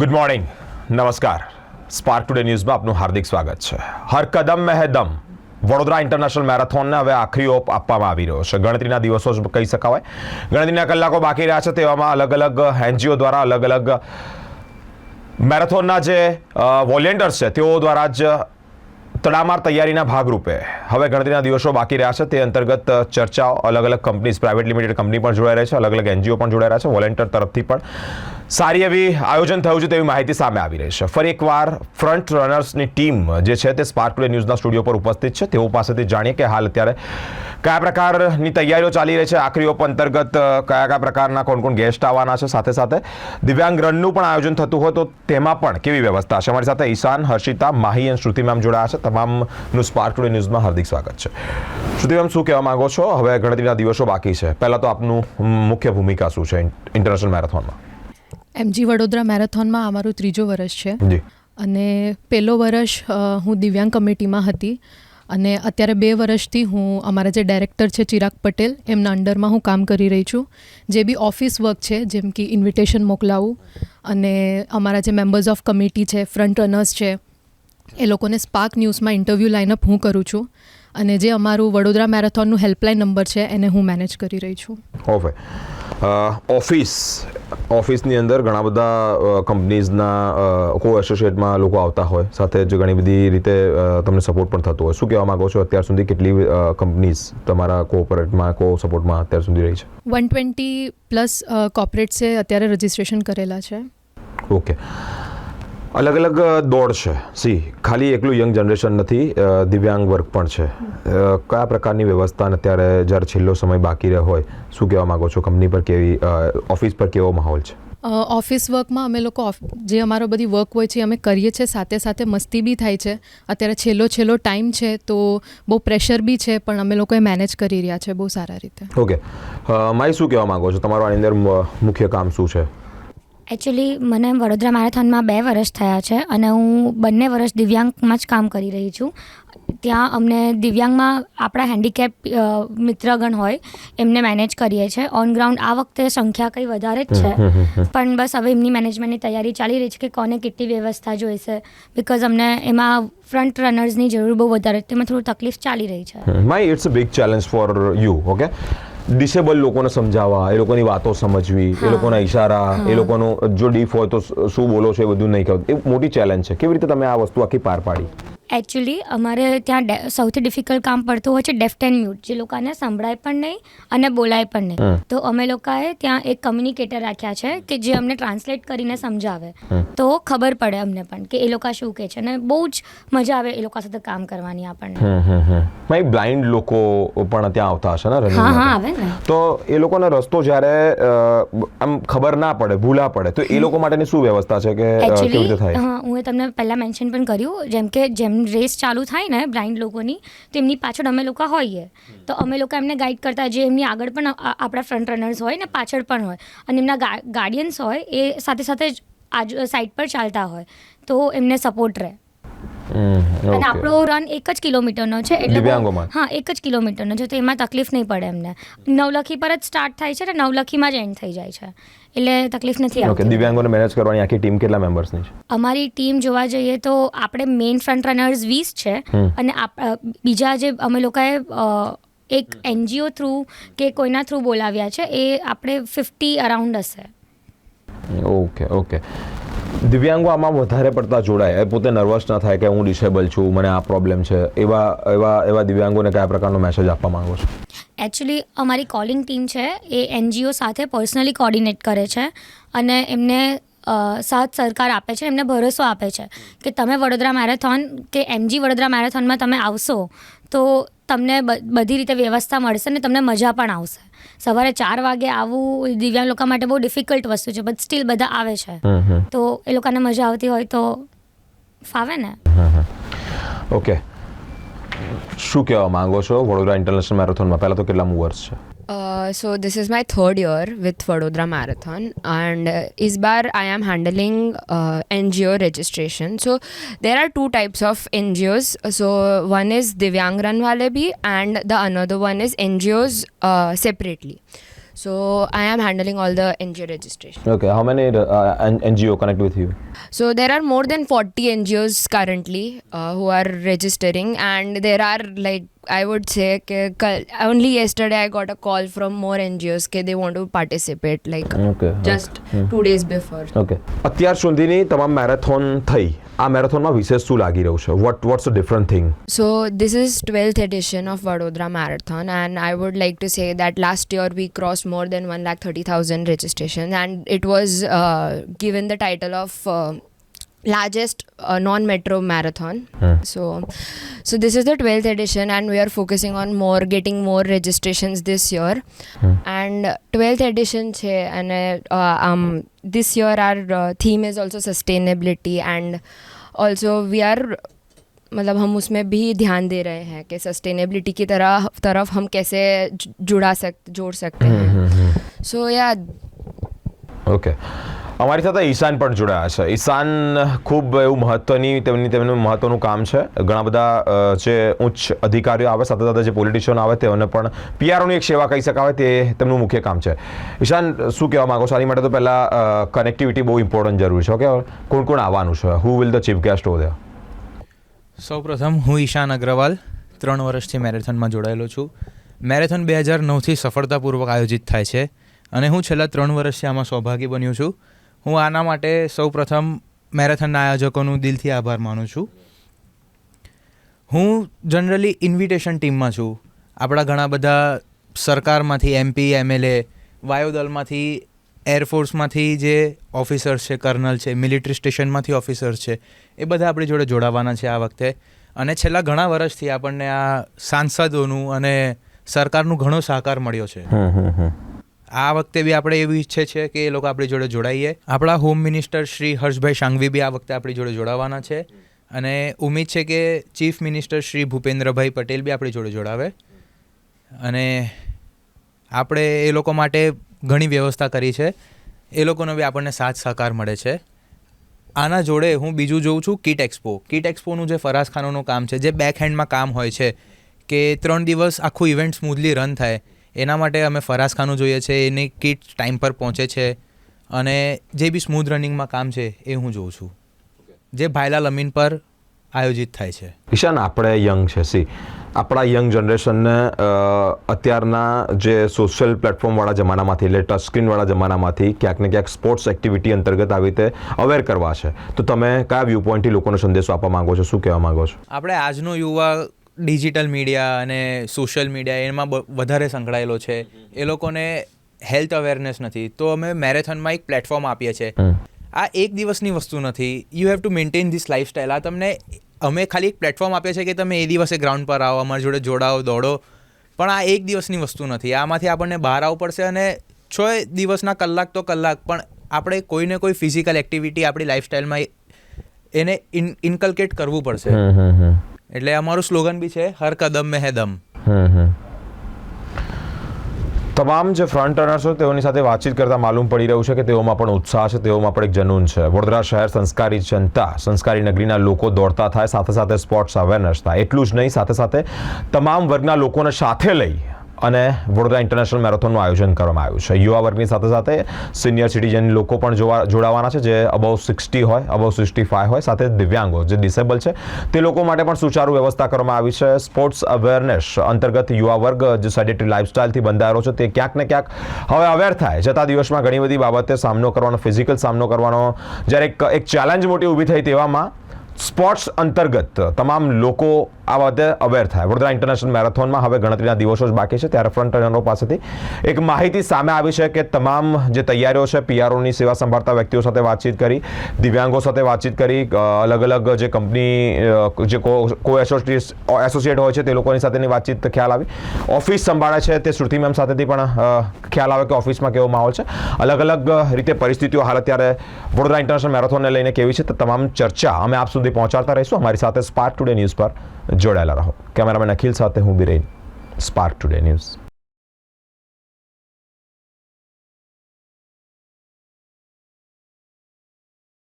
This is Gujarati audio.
ગુડ મોર્નિંગ નમસ્કાર સ્પાર્ક ટુડે ન્યૂઝમાં આપનું હાર્દિક સ્વાગત છે. હર કદમ મેં દમ. વડોદરા ઇન્ટરનેશનલ મેરેથોનને હવે આખરી ઓપ આપવામાં આવી રહ્યો છે. ગણતરીના દિવસો જ કહી શકાય ગણતરીના કલાકો બાકી રહ્યા છે તેવામાં અલગ અલગ એનજીઓ દ્વારા અલગ અલગ મેરેથોનના જે વોલેન્ટિયર્સ છે તેઓ દ્વારા જ તડામાર તૈયારીના ભાગરૂપે હવે ગણતરીના દિવસો બાકી રહ્યા છે. તે અંતર્ગત ચર્ચાઓ અલગ અલગ કંપનીઝ પ્રાઇવેટ લિમિટેડ કંપની પણ જોડાઈ રહી છે. અલગ અલગ એનજીઓ પણ જોડાઈ રહ્યા છે. વોલેન્ટિયર તરફથી પણ સારી એવી આયોજન થયું છે તેવી માહિતી સામે આવી રહી છે. ફરી એકવાર ફ્રન્ટ રનર્સની ટીમ જે છે તે સ્પાર્ક ન્યૂઝના સ્ટુડિયો પર ઉપસ્થિત છે. તેઓ પાસેથી જાણીએ કે હાલ અત્યારે કયા પ્રકારની તૈયારીઓ ચાલી રહી છે. આખરી ઓપ અંતર્ગત કયા કયા પ્રકારના કોણ કોણ ગેસ્ટ આવવાના છે. સાથે સાથે દિવ્યાંગ રનનું પણ આયોજન થતું હોય તો તેમાં પણ કેવી વ્યવસ્થા છે? અમારી સાથે ઈશાન, હર્ષિતા, માહી અને શ્રુતિ મેમ જોડાયા છે. તમામનું સ્પાર્ક ન્યૂઝમાં હાર્દિક સ્વાગત છે. શ્રુતિ મેમ શું કહેવા માંગો છો? હવે ગણતરીના દિવસો બાકી છે. પહેલાં તો આપનું મુખ્ય ભૂમિકા શું છે ઇન્ટરનેશનલ મેરેથોનમાં? એમજી વડોદરા મેરેથોનમાં અમારું ત્રીજો વર્ષ છે. અને પહેલો વર્ષ હું દિવ્યાંગ કમિટીમાં હતી અને અત્યારે બે વર્ષથી હું અમારા જે ડાયરેક્ટર છે ચિરાગ પટેલ એમના અંડરમાં હું કામ કરી રહી છું. જે બી ઓફિસ વર્ક છે જેમ કે ઇન્વિટેશન મોકલાવું અને અમારા જે મેમ્બર્સ ઓફ કમિટી છે ફ્રન્ટ રનર્સ છે એ લોકોને સ્પાર્ક ન્યૂઝમાં ઇન્ટરવ્યૂ લાઇનઅપ હું કરું છું. અને જે અમારું વડોદરા મેરેથોનનું હેલ્પલાઇન નંબર છે એને હું મેનેજ કરી રહી છું. ઓકે. ઓફિસ ઓફિસની અંદર ઘણા બધા કંપનીઝના કો એસોસિએટમાં લોકો આવતા હોય. સાથે જ ઘણી બધી રીતે તમને સપોર્ટ પણ થતો હોય. શું કહેવા માગો છો? અત્યાર સુધી કેટલી કંપનીઝ તમારા કોઓપરેટમાં કો સપોર્ટમાં અત્યાર સુધી રહી છે? વન ટ્વેન્ટી પ્લસ કોર્પોરેટ્સે અત્યારે રજિસ્ટ્રેશન કરેલા છે. ઓકે અલગ અલગ દોડ છે. સી ખાલી એકલું યંગ જનરેશન નથી દિવ્યાંગ વર્ગ પણ છે. કયા પ્રકારની વ્યવસ્થાને અત્યારે જ્યારે છેલ્લો સમય બાકી રહ્યો હોય શું કહેવા માંગો છો? કંપની પર કેવી ઓફિસ પર કેવો માહોલ છે? ઓફિસ વર્કમાં અમે લોકો જે અમારો બધી વર્ક હોય છે અમે કરીએ છીએ. સાથે સાથે મસ્તી બી થાય છે. અત્યારે છેલ્લો છેલ્લો ટાઈમ છે તો બહુ પ્રેશર બી છે પણ અમે લોકોએ મેનેજ કરી રહ્યા છે બહુ સારા રીતે. ઓકે. માઈ શું કહેવા માંગો છો? તમારો આની અંદર મુખ્ય કામ શું છે? એકચ્યુઅલી મને વડોદરા મેરેથોનમાં બે વર્ષ થયા છે અને હું બંને વર્ષ દિવ્યાંગમાં જ કામ કરી રહી છું. ત્યાં અમને દિવ્યાંગમાં આપણા હેન્ડીકેપ મિત્રગણ હોય એમને મેનેજ કરીએ છીએ ઓન ગ્રાઉન્ડ આ વખતે સંખ્યા કંઈ વધારે જ છે. પણ બસ હવે એમની મેનેજમેન્ટની તૈયારી ચાલી રહી છે કે કોને કેટલી વ્યવસ્થા જોઈશે. બિકોઝ અમને એમાં ફ્રન્ટ રનર્સની જરૂર બહુ વધારે તેમાં થોડું તકલીફ ચાલી રહી છે. My it's a big challenge for you okay disable લોકોને સમજાવવા એ લોકોની વાતો સમજવી એ લોકોના ઈશારા એ લોકોનો જો ડીફ હોય તો શું બોલો છો એ બધું નહીં કહેવું એ મોટી ચેલેન્જ છે. કેવી રીતે તમે આ વસ્તુ આખી પાર પાડી? એકચ્યુઅલી અમારે ત્યાં સૌથી ડિફિકલ્ટ કામ પડતું હોય છે ડેફ્ટ એન્ડ મ્યુટ જે લોકોને સંભળાય પણ નહીં અને બોલાય પણ નહીં. તો અમે લોકોએ ત્યાં એક કમ્યુનિકેટર રાખ્યા છે કે જે અમને ટ્રાન્સલેટ કરીને સમજાવે. તો ખબર પડે અમને પણ કે એ લોકો શું કહે છે અને બહુ જ મજા આવે એ લોકો સાથે કામ કરવાની આપણને. બ્લાઇન્ડ લોકો પણ ત્યાં આવતા હશે ને હા હા આવે ને. તો એ લોકોને રસ્તો જ્યારે આમ ખબર ના પડે ભૂલા પડે તો એ લોકો માટેની શું વ્યવસ્થા છે કે કેવી રીતે થાય? હા હું તમને પહેલા મેન્શન પણ કર્યું જેમ કે જેમ રેસ ચાલુ થાય ને બ્લાઇન્ડ લોકોની, તો એમની પાછળ અમે લોકો હોઈએ. તો અમે લોકો એમને ગાઈડ કરતા જે એમની આગળ પણ આપણા ફ્રન્ટ રનર્સ હોય ને પાછળ પણ હોય. અને એમના ગાર્ડિયન્સ હોય એ સાથે સાથે જ આજુ સાઈડ પર ચાલતા હોય. તો એમને સપોર્ટ રહે. અને આપણો રન એક જ કિલોમીટરનો છે એટલે હા એક જ કિલોમીટરનો છે તો એમાં તકલીફ નહીં પડે એમને. નવલખી પર જ સ્ટાર્ટ થાય છે અને નવલખીમાં જ એન્ડ થઈ જાય છે. એટલે તકલીફ નથી આવતી. દિવ્યાંગોને મેનેજ કરવાની આખી ટીમ કેટલા મેમ્બર્સની છે? અમારી ટીમ જોવા જઈએ તો આપણે મેઇન ફ્રન્ટ રનર્સ વીસ છે અને બીજા જે અમે લોકોએ એક એનજીઓ થ્રુ કે કોઈના થ્રુ બોલાવ્યા છે એ આપણે ફિફ્ટી અરાઉન્ડ હશે. ઓકે ઓકે દિવ્યાંગો આમાં વધારે પડતા જોડાય. પોતે નર્વસ ના થાય કે હું ડિસેબલ છું, મને આ પ્રોબ્લેમ છે. એવા એવા એવા દિવ્યાંગોને કયા પ્રકારનો મેસેજ આપવા માંગો છો? એકચ્યુઅલી અમારી કોલિંગ ટીમ છે, એ એનજીઓ સાથે પર્સનલી કોર્ડિનેટ કરે છે અને એમને સાથ સરકાર આપે છે, એમને ભરોસો આપે છે કે તમે વડોદરા મેરેથોન કે એમજી વડોદરા મેરેથોનમાં તમે આવશો, તો તમને બધી રીતે વ્યવસ્થા મળશે ને તમને મજા પણ આવશે. સવારે ચાર વાગે આવવું દિવ્યાંગ લોકો માટે બહુ ડિફિકલ્ટ વસ્તુ છે બટ સ્ટીલ બધા આવે છે. તો એ લોકોને મજા આવતી હોય તો ફાવે ને? ઓકે શું કહેવા માંગો છો? વડોદરા ઇન્ટરનેશનલ મેરેથોનમાં પહેલાં તો કેટલા મૂવર્સ છે? Uh, so this is my third year with Vadodara Marathon, and uh, Isbar I am handling uh, NGO registration. So there are two types of NGOs. So one is Divyang Ranwale Bhi, and the another one is NGOs uh, separately. So I am handling all the NGO registration. Okay, how many uh, NGO connect with you? So there are more than 40 NGOs currently who are registering, and there are like I would say કે only yesterday I got a call from more NGOs કે they want to participate like okay, just okay. two days અત્યાર સુધીની તમામ મેરેથોન થઈ. આ મેરેથોનમાં વિશેષ શું લાગી રહ્યું છે? What what's a different thing so this is twelfth edition of Vadodara marathon and I would like to say that last year we cross more than one lakh thirty thousand registration and it was given the title of largest uh, non-metro marathon. So, so this is the 12th edition, and we are focusing on more getting more registrations this year. And 12th edition che, and uh, um, this year our uh, theme is also sustainability, and also we are मतलब हम उसमें भी ध्यान दे रहे हैं कि सस्टेनेबिलिटी की तरह तरफ हम कैसे जु- जुड़ा सक जोड़ सकते हैं सो या ઓકે અમારી સાથે ઈશાન પણ જોડાયા છે. ઈશાન ખૂબ એવું મહત્વની તેમની તેમનું મહત્વનું કામ છે. ઘણા બધા જે ઉચ્ચ અધિકારીઓ આવે, સાથે સાથે જે પોલિટિશિયન આવે, તેઓને પણ પીઆરઓની એક સેવા કહી શકાવે તે તેમનું મુખ્ય કામ છે. ઈશાન, શું કહેવા માંગો છો? આની માટે તો પહેલાં કનેક્ટિવિટી બહુ ઇમ્પોર્ટન્ટ જરૂરી છે. ઓકે? કોણ કોણ આવવાનું છે? Who will the chief guest over સૌપ્રથમ હું ઈશાન અગ્રવાલ, ત્રણ વર્ષથી મેરેથોનમાં જોડાયેલો છું. મેરેથોન બે હજાર નવથી સફળતાપૂર્વક આયોજિત થાય છે અને હું છેલ્લા ત્રણ વર્ષથી આમાં સૌભાગી બન્યો છું. હું આના માટે સૌપ્રથમ મેરેથોનના આયોજકોનું દિલથી આભાર માનું છું. હું જનરલી ઇન્વિટેશન ટીમમાં છું. આપણા ઘણા બધા સરકારમાંથી એમપી એમએલએ વાયુદળમાંથી એરફોર્સમાંથી જે ઓફિસર્સ છે કર્નલ છે મિલિટરી સ્ટેશનમાંથી ઓફિસર્સ છે, એ બધા આપણી જોડે જોડાવાના છે આ વખતે. અને છેલ્લા ઘણા વર્ષથી આપણને આ સાંસદોનું અને સરકારનું ઘણો સહકાર મળ્યો છે. આ વખતે બી આપણે એવી ઈચ્છે છે કે એ લોકો આપણી જોડે જોડાઈએ. આપણા હોમ મિનિસ્ટર શ્રી હર્ષભાઈ સાંઘવી બી આ વખતે આપણી જોડે જોડાવાના છે. અને ઉમ્મીદ છે કે ચીફ મિનિસ્ટર શ્રી ભૂપેન્દ્રભાઈ પટેલ બી આપણી જોડે જોડાવે. અને આપણે એ લોકો માટે ઘણી વ્યવસ્થા કરી છે. એ લોકોનો બી આપણને સાથ સહકાર મળે છે. આના જોડે હું બીજું જોઉં છું કિટ એક્સપો કિટ એક્સપોનું જે ફરાસખાનોનું કામ છે, જે બેક હેન્ડમાં કામ હોય છે, કે ત્રણ દિવસ આખું ઇવેન્ટ સ્મૂથલી રન થાય એના માટે અમે ફરાસખાનું જોઈએ છે એની કિટ ટાઈમ પર પહોંચે છે અને જે બી સ્મૂથ રનિંગમાં કામ છે એ હું જોઉં છું. જે ભાયલાલ અમીન પર આયોજિત થાય છે. ઈશાન આપણે યંગ છે સી. આપણા યંગ જનરેશનને અત્યારના જે સોશિયલ પ્લેટફોર્મવાળા જમાનામાંથી એટલે ટચ સ્ક્રીનવાળા જમાનામાંથી ક્યાંક ને ક્યાંક સ્પોર્ટ્સ એક્ટિવિટી અંતર્ગત આવી રીતે અવેર કરવા છે. તો તમે કયા વ્યૂ પોઈન્ટથી લોકોને સંદેશો આપવા માંગો છો? શું કહેવા માંગો છો? આપણે આજનો યુવા ડિજિટલ મીડિયા અને સોશિયલ મીડિયા એમાં વધારે સંકળાયેલો છે. એ લોકોને હેલ્થ અવેરનેસ નથી. તો અમે મેરેથોનમાં એક પ્લેટફોર્મ આપીએ છીએ. આ એક દિવસની વસ્તુ નથી. You have to maintain this lifestyle આ તમને અમે ખાલી એક પ્લેટફોર્મ આપીએ છીએ કે તમે એ દિવસે ગ્રાઉન્ડ પર આવો અમારી જોડે જોડાઓ દોડો. પણ આ એક દિવસની વસ્તુ નથી. આમાંથી આપણને બહાર આવવું પડશે અને છ દિવસના કલાક તો કલાક પણ આપણે કોઈને કોઈ ફિઝિકલ એક્ટિવિટી આપણી લાઈફસ્ટાઈલમાં એને ઇન ઇન્કલ્કેટ કરવું પડશે. એટલે અમારું સ્લોગન બી છે, હર કદમ મેં હે દમ. તમામ જે ફ્રન્ટ રનર્સો તેઓની સાથે વાતચીત કરતા માલુમ પડી રહ્યું છે કે તેઓમાં પણ ઉત્સાહ છે, તેઓમાં પણ એક જનૂન છે. વડોદરા શહેર સંસ્કારી જનતા, સંસ્કારી નગરીના લોકો દોડતા થાય, સાથે સાથે સ્પોર્ટ્સ અવેરનેસ થાય. એટલું જ નહીં, સાથે સાથે તમામ વર્ગના લોકોને સાથે લઈ અને વડોદરા ઇન્ટરનેશનલ મેરેથોનનું આયોજન કરવામાં આવ્યું છે. યુવા વર્ગની સાથે સાથે સિનિયર સિટીઝન લોકો પણ જોવા જોડાવાના છે, જે અબાઉ સિક્સટી હોય અબાઉ સિક્સટી ફાઇવ હોય, સાથે દિવ્યાંગો જે ડિસેબલ છે, તે લોકો માટે પણ સુચારુ વ્યવસ્થા કરવામાં આવી છે. સ્પોર્ટ્સ અવેરનેસ અંતર્ગત યુવા વર્ગ જે સેડેટરી લાઇફસ્ટાઇલથી બંધાયેલો છે, તે ક્યાંક ને ક્યાંક હવે અવેર થાય. જતા દિવસમાં ઘણી બધી બાબતે સામનો કરવાનો ફિઝિકલ સામનો કરવાનો, જ્યારે એક એક ચેલેન્જ મોટી ઊભી થઈ તેવામાં સ્પોર્ટ્સ અંતર્ગત તમામ લોકો આ બાબતે અવેર થાય. વડોદરા ઇન્ટરનેશનલ મેરેથોનમાં હવે ગણતરીના દિવસો જ બાકી છે. ત્યારે ફ્રન્ટ રનરો પાસેથી એક માહિતી સામે આવી છે કે તમામ જે તૈયારીઓ છે પીઆરઓની સેવા સંભાળતા વ્યક્તિઓ સાથે વાતચીત કરી, દિવ્યાંગો સાથે વાતચીત કરી અલગ અલગ જે કંપની જે કો એસોસિએટ હોય છે, તે લોકોની સાથેની વાતચીત ખ્યાલ આવી. ઓફિસ સંભાળે છે તે શ્રુતિ મેમ સાથેથી પણ ખ્યાલ આવે કે ઓફિસમાં કેવો માહોલ છે. અલગ અલગ રીતે પરિસ્થિતિઓ હાલ અત્યારે વડોદરા ઇન્ટરનેશનલ મેરેથોનને લઈને કેવી છે, તો તમામ ચર્ચા અમે આપ સુધી પહોંચાડતા રહીશું. અમારી સાથે સ્પાર્ક ટુડે ન્યૂઝ પર જોડાયેલા રહો. કેમેરામેન અખિલ સાથે હું બિરેન સ્પાર્ક ટુડે ન્યૂઝ